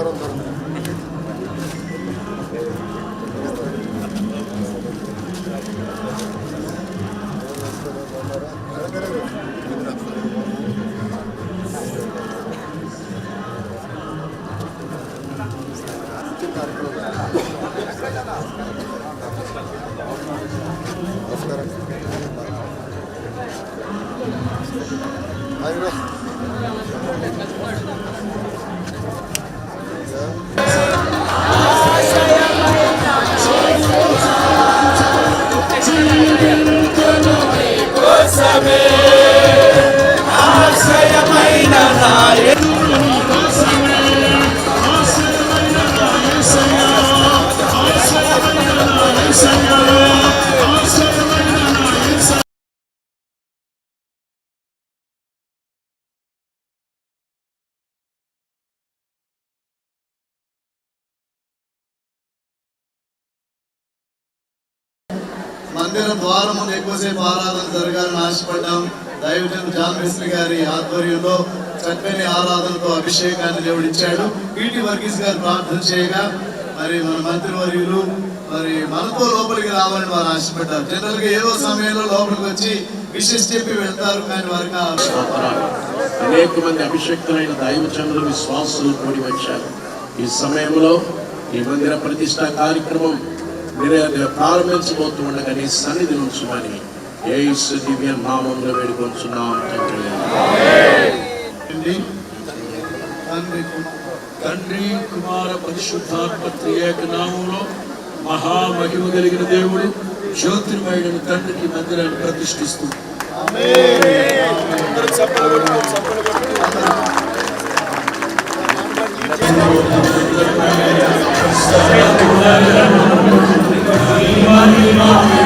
ver onları. Hayır. మందిర ద్వారము ఎక్కువసేపు ఆరాధన జరగాలని ఆశపడ్డాం. దైవజన్ జాన్ మిస్త్రి గారి ఆధ్వర్యంలో చక్కని ఆరాధనతో అభిషేకాన్ని దేవుడు ఇచ్చాడు. వర్గీస్ గారు ప్రార్థన చేయగా మరి మన మంత్రివర్యులు మరి మనతో లోపలికి రావాలని వారు ఆశపడ్డారు. జనరల్గా ఏదో సమయంలో లోపలికి వచ్చి విషెస్ చెప్పి వెళ్తారు కానీ వారికి అనేక మంది అభిషక్తులైన దైవచనులు విశ్వాసులు కూడి వచ్చారు. ఈ సమయంలో ఈ మందిర ప్రతిష్ట కార్యక్రమం నిర- ప్రారంభించబోతూ ఉండగా నీ సన్నిధి ఉంచుమని ఏసు దివ్య నామంలో వేడుకొంచున్నాం తండ్రి తండ్రి కుమార తండ్రి కుమార పరిశుద్ధాత్మ త్రియేక నామంలో మహామహిమ కలిగిన దేవుడు జ్యోతిర్మయుడైన తండ్రికి మందిరాన్ని ప్రతిష్ఠిస్తూ. శాసనసభ్యులు మ-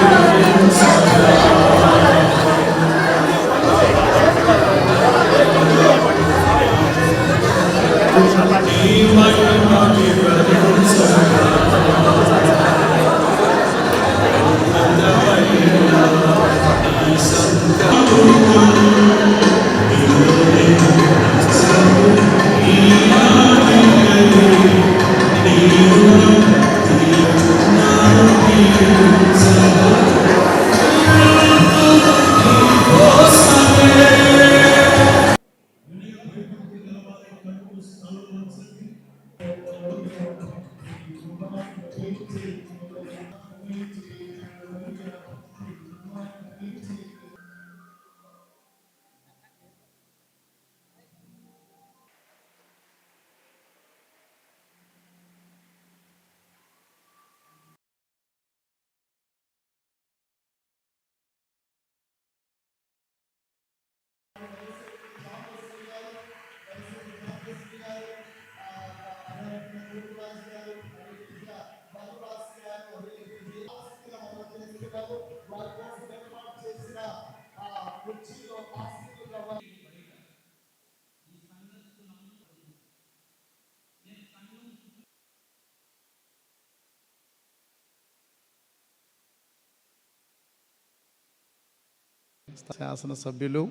శాసనసభ్యులు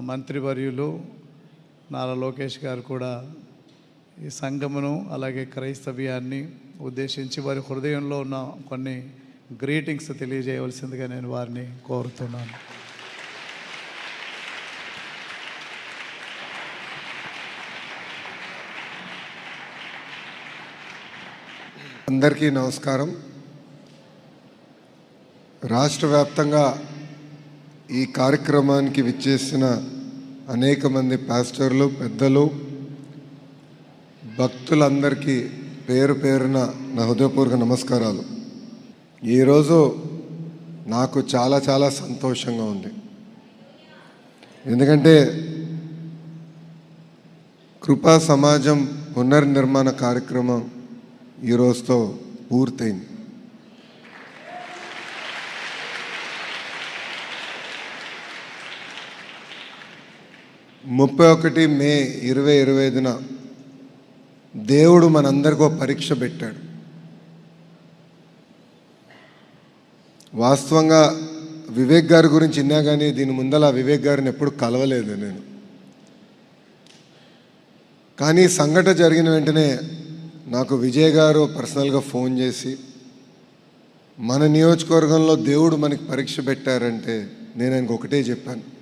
మంత్రివర్యులు నారా లోకేష్ గారు కూడా ఈ సంఘమును అలాగే క్రైస్తవ్యాన్ని ఉద్దేశించి వారి హృదయంలో ఉన్న కొన్ని గ్రీటింగ్స్ తెలియజేయవలసిందిగా నేను వారిని కోరుతున్నాను. అందరికీ నమస్కారం. రాష్ట్ర వ్యాప్తంగా ఈ కార్యక్రమానికి విచ్చేసిన అనేక మంది పాస్టర్లు పెద్దలు భక్తులందరికీ పేరు పేరున నా హృదయపూర్వక నమస్కారాలు. ఈరోజు నాకు చాలా చాలా సంతోషంగా ఉంది. ఎందుకంటే కృపా సమాజం పునర్నిర్మాణ కార్యక్రమం ఈ రోజుతో పూర్తయింది. ముప్పై ఒకటి మే ఇరవై ఇరవై ఐదున దేవుడు మనందరికో పరీక్ష పెట్టాడు. వాస్తవంగా వివేక్ గారి గురించి విన్నా కానీ దీని ముందల వివేక్ గారిని ఎప్పుడు కలవలేదు నేను. కానీ సంఘటన జరిగిన వెంటనే నాకు విజయ్ గారు పర్సనల్గా ఫోన్ చేసి మన నియోజకవర్గంలో దేవుడు మనకి పరీక్ష పెట్టారంటే నేను ఆయనకు ఒకటే చెప్పాను.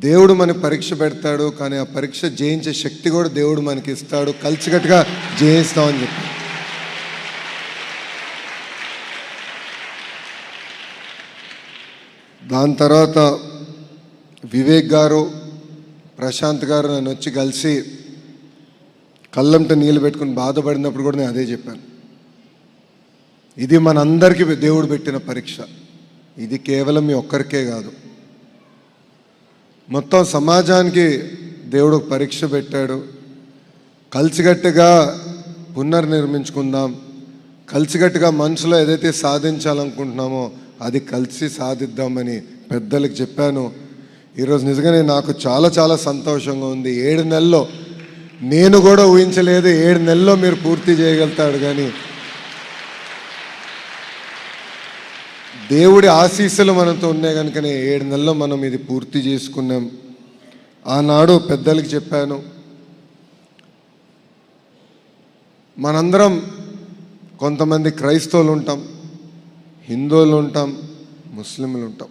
దేవుడు మనకు పరీక్ష పెడతాడు కానీ ఆ పరీక్ష జయించే శక్తి కూడా దేవుడు మనకి ఇస్తాడు. కలిసికట్టుగా జయిస్తామని చెప్పి. దాని తర్వాత వివేక్ గారు ప్రశాంత్ గారు నన్ను వచ్చి కలిసి కళ్ళంట నీళ్ళు పెట్టుకుని బాధపడినప్పుడు కూడా నేను అదే చెప్పాను. ఇది మనందరికీ దేవుడు పెట్టిన పరీక్ష. ఇది కేవలం మీ ఒక్కరికే కాదు. మొత్తం సమాజానికి దేవుడు పరీక్ష పెట్టాడు. కలిసికట్టుగా పునర్నిర్మించుకుందాం. కలిసిగట్టుగా మనసులో ఏదైతే సాధించాలనుకుంటున్నామో అది కలిసి సాధిద్దామని పెద్దలకు చెప్పాను. ఈరోజు నిజంగానే నాకు చాలా చాలా సంతోషంగా ఉంది. ఏడు నెలల్లో నేను కూడా ఊహించలేదు ఏడు నెలల్లో మీరు పూర్తి చేయగలుగుతాడు కానీ దేవుడి ఆశీస్సులు మనతో ఉన్నాయి కనుకనే ఏడు నెలల్లో మనం ఇది పూర్తి చేసుకున్నాం. ఆనాడు పెద్దలకి చెప్పాను మనందరం కొంతమంది క్రైస్తవులు ఉంటాం హిందువులు ఉంటాం ముస్లింలు ఉంటాం.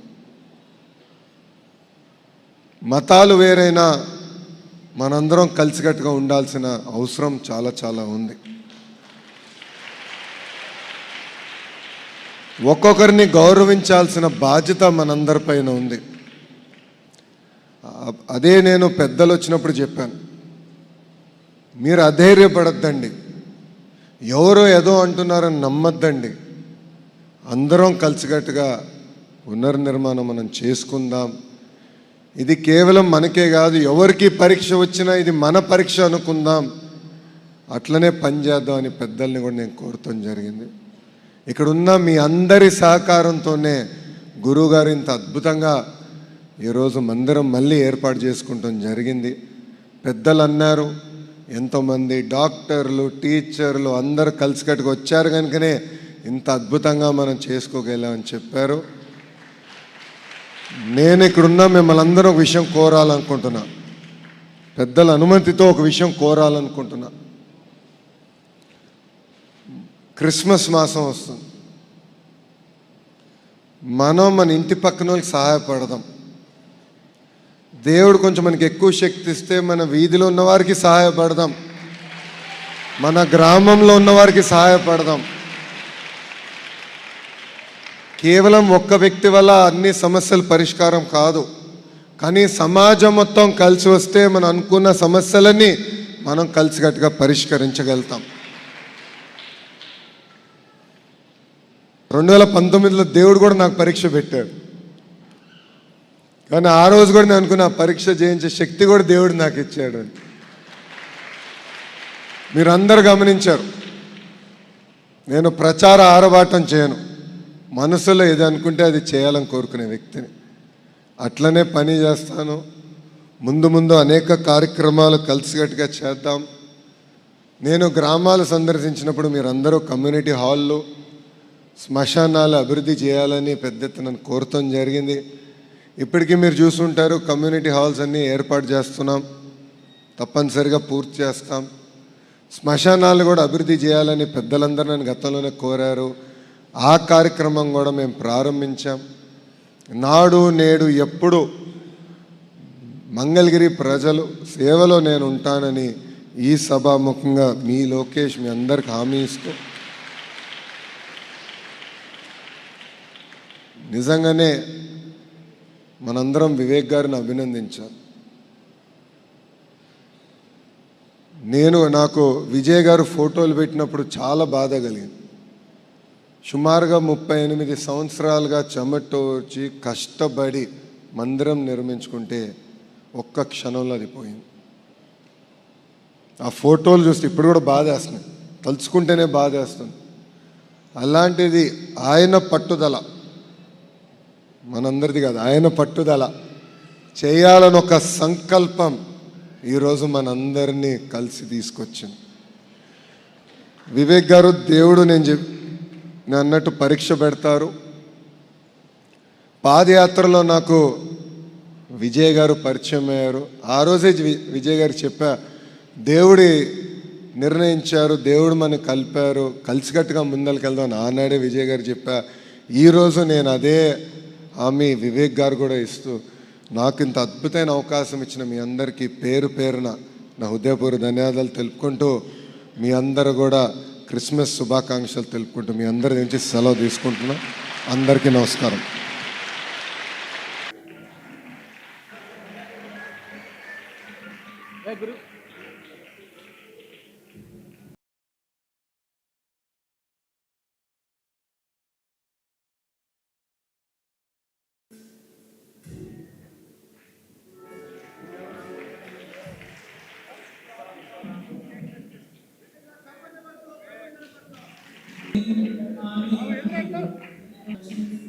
మతాలు వేరైనా మనందరం కలిసికట్టుగా ఉండాల్సిన అవసరం చాలా చాలా ఉంది. ఒక్కొక్కరిని గౌరవించాల్సిన బాధ్యత మనందరిపైన ఉంది. అదే నేను పెద్దలు వచ్చినప్పుడు చెప్పాను. మీరు అధైర్యపడద్దండి. ఎవరో ఏదో అంటున్నారని నమ్మద్దండి. అందరం కలిసికట్టుగా పునర్నిర్మాణం మనం చేసుకుందాం. ఇది కేవలం మనకే కాదు ఎవరికి పరీక్ష వచ్చినా ఇది మన పరీక్ష అనుకుందాం. అట్లనే పనిచేద్దాం అని పెద్దల్ని కూడా నేను కోరటం జరిగింది. ఇక్కడున్న మీ అందరి సహకారంతోనే గురువుగారు ఇంత అద్భుతంగా ఈరోజు మందిరం మళ్ళీ ఏర్పాటు చేసుకుంటాం జరిగింది. పెద్దలు అన్నారు ఎంతోమంది డాక్టర్లు టీచర్లు అందరు కలిసికట్టుగా వచ్చారు కనుకనే ఇంత అద్భుతంగా మనం చేసుకోగలామని చెప్పారు. నేను ఇక్కడున్న మిమ్మల్ని అందరూ ఒక విషయం కోరాలనుకుంటున్నా. పెద్దల అనుమతితో ఒక విషయం కోరాలనుకుంటున్నా. క్రిస్మస్ మాసం వస్తుంది. మనం మన ఇంటి పక్కన వాళ్ళకి సహాయపడదాం. దేవుడు కొంచెం మనకి ఎక్కువ శక్తి ఇస్తే మన వీధిలో ఉన్నవారికి సహాయపడదాం. మన గ్రామంలో ఉన్నవారికి సహాయపడదాం. కేవలం ఒక్క వ్యక్తి వల్ల అన్ని సమస్యలు పరిష్కారం కాదు. కానీ సమాజం మొత్తం కలిసి వస్తే మనం అనుకున్న సమస్యలన్నీ మనం కలిసికట్టుగా పరిష్కరించగలుగుతాం. రెండు వేల పంతొమ్మిదిలో దేవుడు కూడా నాకు పరీక్ష పెట్టాడు. కానీ ఆ రోజు కూడా నేను అనుకున్న ఆ పరీక్ష చేయించే శక్తి కూడా దేవుడు నాకు ఇచ్చాడు అని. మీరు గమనించారు. నేను ప్రచార ఆరబాటం చేయను. మనసులో ఏది అనుకుంటే అది చేయాలని కోరుకునే వ్యక్తిని. అట్లనే పని చేస్తాను. ముందు ముందు అనేక కార్యక్రమాలు కలిసికట్టుగా చేద్దాం. నేను గ్రామాలు సందర్శించినప్పుడు మీరందరూ కమ్యూనిటీ హాల్లో శ్మశానాలు అభివృద్ధి చేయాలని పెద్ద ఎత్తున కోరటం జరిగింది. ఇప్పటికీ మీరు చూసుంటారు కమ్యూనిటీ హాల్స్ అన్నీ ఏర్పాటు చేస్తున్నాం. తప్పనిసరిగా పూర్తి చేస్తాం. శ్మశానాలు కూడా అభివృద్ధి చేయాలని పెద్దలందరూ నన్ను గతంలోనే కోరారు. ఆ కార్యక్రమం కూడా మేము ప్రారంభించాం. నాడు నేడు ఎప్పుడు మంగళగిరి ప్రజలు సేవలో నేను ఉంటానని ఈ సభాముఖంగా మీ లోకేష్ మీ అందరికి హామీ ఇస్తూ నిజంగానే మనందరం వివేక్ గారిని అభినందించాలి. నేను నాకు విజయ్ గారు ఫోటోలు పెట్టినప్పుడు చాలా బాధ కలిగింది. సుమారుగా ముప్పై ఎనిమిది సంవత్సరాలుగా చెమటోర్చి కష్టపడి మందిరం నిర్మించుకుంటే ఒక్క క్షణంలో అది పోయింది. ఆ ఫోటోలు చూస్తే ఇప్పుడు కూడా బాధేస్తున్నాయి తలుచుకుంటేనే బాధేస్తుంది అలాంటిది ఆయన పట్టుదల మనందరిది కాదు ఆయన పట్టుదల. చేయాలని ఒక సంకల్పం ఈరోజు మనందరినీ కలిసి తీసుకొచ్చింది. వివేక్ గారు దేవుడు నేను చెప్ నేను అన్నట్టు పరీక్ష పెడతారు. పాదయాత్రలో నాకు విజయ్ గారు పరిచయం అయ్యారు. ఆ రోజే విజయ్ గారు చెప్పా దేవుడి నిర్ణయించారు దేవుడు మనకు కలిపారు కలిసికట్టుగా ముందరికెళ్దాం ఆనాడే విజయ్ గారు చెప్పా ఈరోజు నేను అదే ఆమె వివేక్ గారు కూడా ఇస్తూ నాకు ఇంత అద్భుతమైన అవకాశం ఇచ్చిన మీ అందరికీ పేరు పేరున నా హృదయపూర్వ ధన్యవాదాలు తెలుపుకుంటూ మీ అందరూ కూడా క్రిస్మస్ శుభాకాంక్షలు తెలుపుకుంటూ మీ అందరి నుంచి సెలవు తీసుకుంటున్నా. అందరికీ నమస్కారం. Thank you.